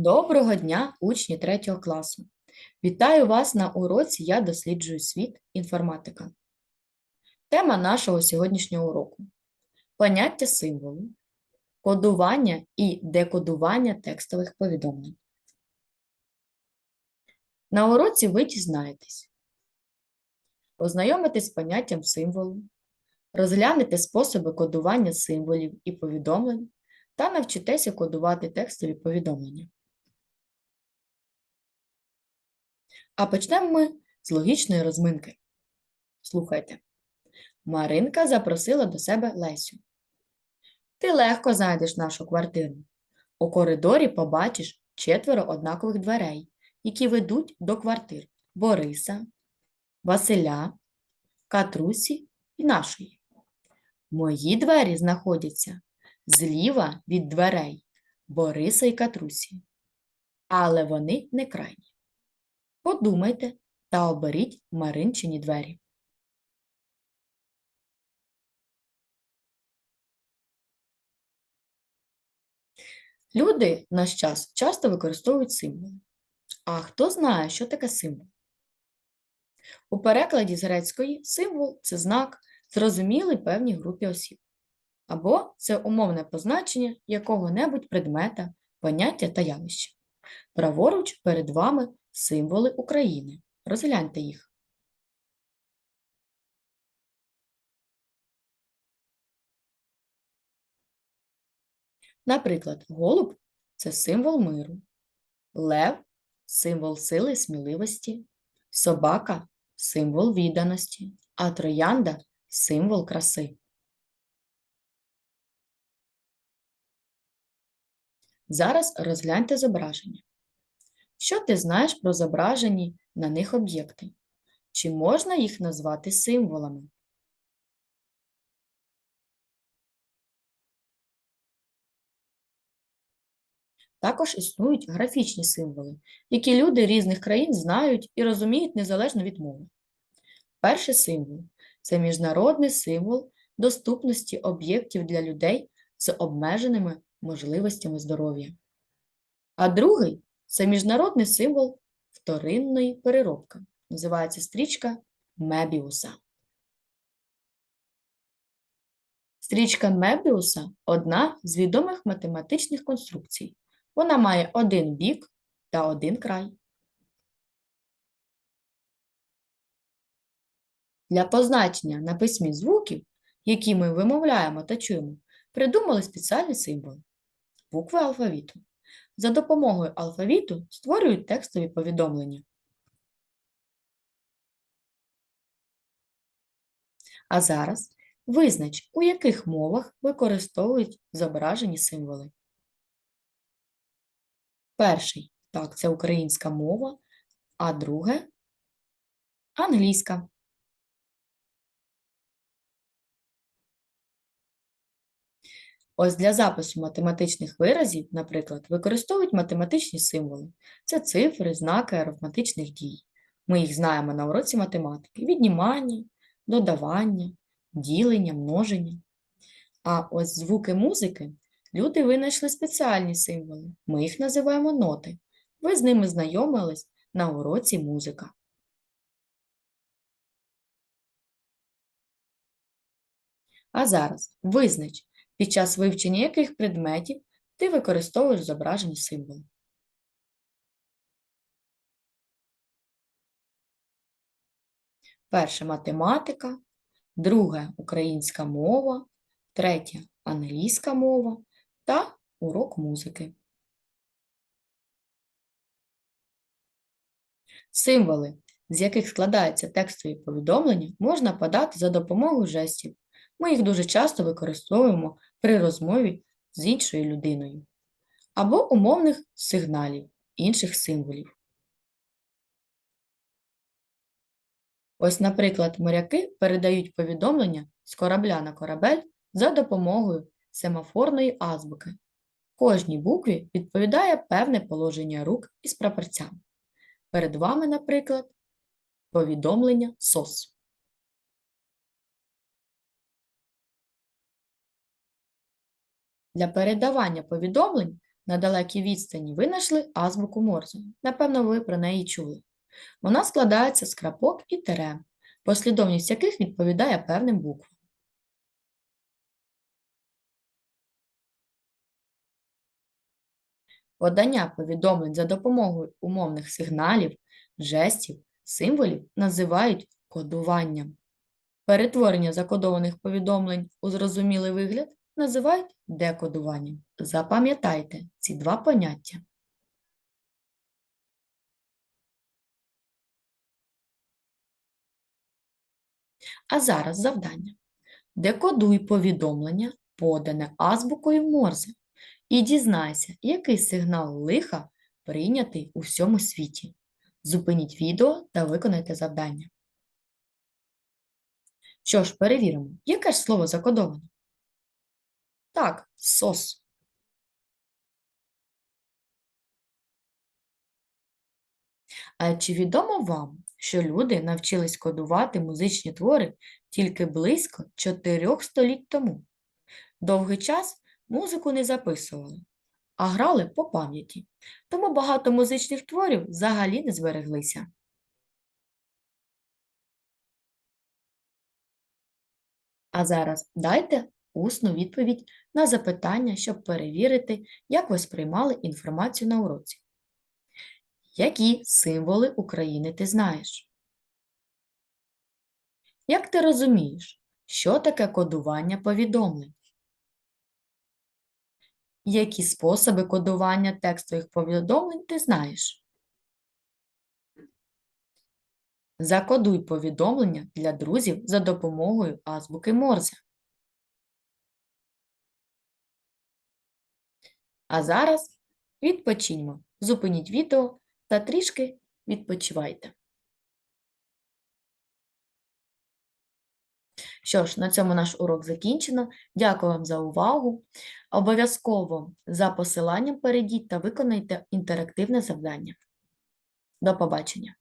Доброго дня, учні 3 класу! Вітаю вас на уроці Я досліджую світ інформатика. Тема нашого сьогоднішнього уроку поняття символу, кодування і декодування текстових повідомлень. На уроці ви дізнаєтесь, ознайомитесь з поняттям символу, розглянете способи кодування символів і повідомлень та навчитеся кодувати текстові повідомлення. А почнемо ми з логічної розминки. Слухайте. Маринка запросила до себе Лесю. Ти легко знайдеш нашу квартиру. У коридорі побачиш четверо однакових дверей, які ведуть до квартир Бориса, Василя, Катрусі і нашої. Мої двері знаходяться зліва від дверей Бориса і Катрусі, але вони не крайні. Подумайте та оберіть Маринчині двері. Люди наш час часто використовують символи. А хто знає, що таке символ? У перекладі з грецької символ це знак, зрозумілий певній групі осіб, або це умовне позначення якого-небудь предмета, поняття та явища. Праворуч перед вами символи України. Розгляньте їх. Наприклад, голуб це символ миру, лев символ сили і сміливості, собака символ відданості, а троянда символ краси. Зараз розгляньте зображення. Що ти знаєш про зображені на них об'єкти? Чи можна їх назвати символами? Також існують графічні символи, які люди різних країн знають і розуміють незалежно від мови. Перший символ це міжнародний символ доступності об'єктів для людей з обмеженими можливостями здоров'я. А другий це міжнародний символ вторинної переробки. Називається стрічка Мебіуса. Стрічка Мебіуса одна з відомих математичних конструкцій. Вона має один бік та один край. Для позначення на письмі звуків, які ми вимовляємо та чуємо, придумали спеціальні символи – букви алфавіту. За допомогою алфавіту створюють текстові повідомлення. А зараз визнач, у яких мовах використовують зображені символи. Перший так, це українська мова, а друге англійська. Ось для запису математичних виразів, наприклад, використовують математичні символи. Це цифри, знаки арифметичних дій. Ми їх знаємо на уроці математики: віднімання, додавання, ділення, множення. А ось звуки музики люди винайшли спеціальні символи. Ми їх називаємо ноти. Ви з ними знайомились на уроці музика. А зараз визнач, під час вивчення яких предметів ти використовуєш зображені символи. Перше математика, друге українська мова, третє англійська мова та урок музики. Символи, з яких складаються текстові повідомлення, можна подати за допомогою жестів. Ми їх дуже часто використовуємо при розмові з іншою людиною або умовних сигналів інших символів. Ось, наприклад, моряки передають повідомлення з корабля на корабель за допомогою семафорної азбуки. Кожній букві відповідає певне положення рук із прапорцями. Перед вами, наприклад, повідомлення СОС. Для передавання повідомлень На далекій відстані ви знайшли азбуку Морзе. Напевно, ви про неї чули. Вона складається з крапок і терем, послідовність яких відповідає певним буквам. Подання повідомлень за допомогою умовних сигналів, жестів, символів називають кодуванням. Перетворення закодованих повідомлень у зрозумілий вигляд називають декодуванням. Запам'ятайте ці два поняття. А зараз завдання. Декодуй повідомлення, подане азбукою Морзе, і дізнайся, який сигнал лиха прийнятий у всьому світі. Зупиніть відео та виконайте завдання. Що ж, перевіримо, яке ж слово закодоване? Так, сос. А чи відомо вам, що люди навчились кодувати музичні твори тільки близько чотирьох століть тому? Довгий час музику не записували, а грали по пам'яті, тому багато музичних творів взагалі не збереглися. А зараз дайте усну відповідь на запитання, щоб перевірити, як ви сприймали інформацію на уроці. Які символи України ти знаєш? Як ти розумієш, що таке кодування повідомлень? Які способи кодування текстових повідомлень ти знаєш? Закодуй повідомлення для друзів за допомогою азбуки Морзе. А зараз відпочиньмо. Зупиніть відео та трішки відпочивайте. Що ж, на цьому наш урок закінчено. Дякую вам за увагу. Обов'язково за посиланням перейдіть та виконайте інтерактивне завдання. До побачення!